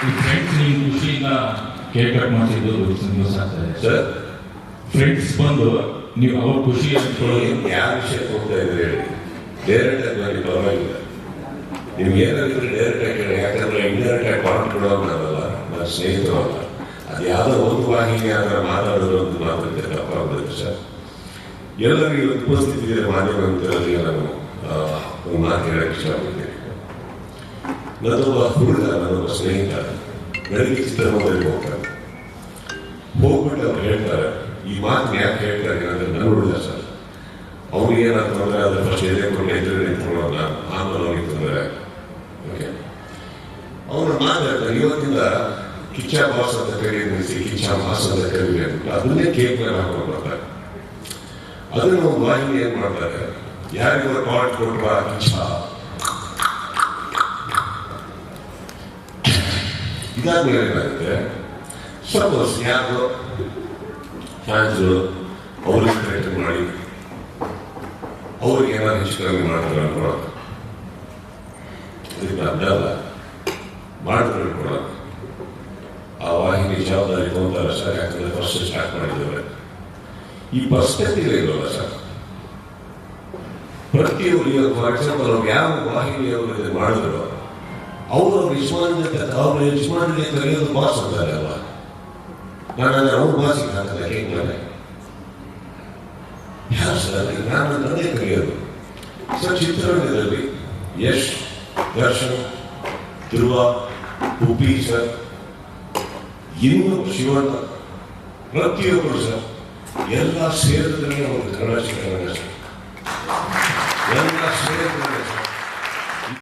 ಈ ಫ್ರೆಂಡ್ಸ್ ನೀವು ಖುಷಿಯಿಂದ ಕೇಕ್ ಕಟ್ ಆಗ್ತದೆ ಸರ್ ಫ್ರೆಂಡ್ಸ್ ಬಂದು ನೀವು ಅವ್ರ ಖುಷಿ ಹಂಚ್ಕೊಳ್ಳೋದು ಯಾವ ವಿಷಯಕ್ಕೆ ಹೋಗ್ತಾ ಇದ್ರೆ ಹೇಳಿ ಡೈರೆಕ್ಟ್ ಆಗಿ ನನಗೆ ಪರವಾಗಿಲ್ಲ ನಿಮ್ಗೆ ಏನಾದ್ರು ಡೈರೆಕ್ಟ್ ಆಗಿ ಹೇಳಿ ಯಾಕಂದ್ರೆ ಇಂಡೈರೆಕ್ಟ್ ಆಗಿ ಪಾಯಿಂಟ್ ಕೊಡೋದು ನನ್ನ ಸ್ನೇಹಿತರು ಅಲ್ಲ ಅದು ಯಾವುದೋ ಒಂದು ವಾಹಿನಿ ಅದರ ಮಾತಾಡೋದು ಅಂತ ಮಾತಾಡ್ತಾರೆ ತಪ್ಪಾಗ್ಬೋದು ಸರ್ ಎಲ್ಲರಿಗೂ ಉಪಸ್ಥಿತಿ ಇದೆ ಮಾಧ್ಯಮ ಮಿತ್ರರಿಗೆ ನಾನು ಒಂದು ಮಾತು ಹೇಳಕ್ಕೆ ಇಷ್ಟಪಡ್ತೀನಿ ನನ್ನೊಬ್ಬ ಹುಡುಗ ನನ್ನೊಬ್ಬ ಸ್ನೇಹಿತ ಬೆಳಗ್ಗೆ ಚಿತ್ರಮಂದಿರಕ್ಕೆ ಹೋಗ್ತಾನೆ ಹೋಗ್ಬಿಟ್ಟು ಅವ್ರು ಹೇಳ್ತಾರೆ, ಈ ಮಾತು ಯಾಕೆ ಹೇಳ್ತಾರೆ ನನ್ನ ಹುಡುಗ ಸರ್. ಅವ್ರಿಗೆ ಏನಾದ್ರು ತೊಂದರೆ ಆದ್ರೆ ಫಸ್ಟ್ ಎದೆ ಕೊಟ್ಟು ಎದುರು ನಿಂತ್ಕೊಳ್ಳೋಣ ಓಕೆ ಅವನು ಮಾತಾಡ್ತಾರೆ ಇವತ್ತಿಂದ ಕಿಚ್ಚ ಬಾಸ್ ಅಂತ ಕರಿ ನಿಲ್ಲಿಸಿ ಕಿಚ್ಚ ಅಂತ ಕರೀರಿ ಅಂತ. ಅದನ್ನೇ ಕೇಕ್ ಮೇಲೆ ಹಾಕೊಂಡು ಬರ್ತಾರೆ. ಅದನ್ನ ವಾಹಿನಿ ಏನ್ ಮಾಡ್ತಾರೆ ಯಾರಿಗೂ ಪಾಯಿಂಟ್ ಕೊಟ್ರ ಕಿಚ್ಚ? ಇದಾದ್ಮೇಲೆ ಏನಾಗುತ್ತೆ ಸಪೋಸ್ ಯಾರು ಫ್ಯಾನ್ಸ್ಗಳು ಅವ್ರಿಗೆ ಕರೆಕ್ಟ್ ಮಾಡಿ. ಅವ್ರಿಗೆ ಏನಾದ್ರು ಹೆಚ್ಚು ಕಡಿಮೆ ಮಾಡ್ತಾರೆ ಅನ್ಕೊಳ್ಳೋದು ಇದಕ್ಕೆ ಅಡ್ಡ ಅಲ್ಲ ಆ ವಾಹಿನಿ ಜವಾಬ್ದಾರಿ ತಗೊಂತಾರೆ ಸರ್ ಯಾಕಂದ್ರೆ ಫಸ್ಟ್ ಸ್ಟಾರ್ಟ್ ಮಾಡಿದ್ದೇವೆ ಈ ಪರ್ಸ್ಪೆಕ್ಟಿವ್ ಇರೋಲ್ಲ ಸರ್. ಪ್ರತಿಯೊಬ್ಬರು ಫಾರ್ ಎಕ್ಸಾಂಪಲ್ ಅವ್ರು ಯಾವ ವಾಹಿನಿಯವರು ಮಾಡಿದ್ರು ಅವರು ಅವ್ರ ಯಜಮಾನ ಅವ್ರ ಯಜಮಾನಿಗೆ ಕರೆಯೋದು ಬಾಸ್ ಅಂತಾರೆ ಅಲ್ವಾ? ನಾನು ಅವ್ರ ಬಾಸಿಗೆ ಹಾಕಲ್ಲ ಮೇಲೆ ಯಾರು ಸರ್ ನಾನು ನನ್ನೇ ಕರೆಯೋದು ಸರ್ ಚಿತ್ರರಂಗದಲ್ಲಿ ಯಶ್, ದರ್ಶನ್, ಧ್ರುವ ಉಪ್ಪಿ ಸರ್ ಇನ್ನು ಶಿವಣ್ಣ, ಪ್ರತಿಯೊಬ್ಬರು ಸರ್ ಎಲ್ಲ ಸೇರಿದ್ರೆ ಒಂದು ಕನ್ನಡ ಚಿತ್ರರಂಗ ಸರ್ ಎಲ್ಲ ಸೇರಿದ್ರೆ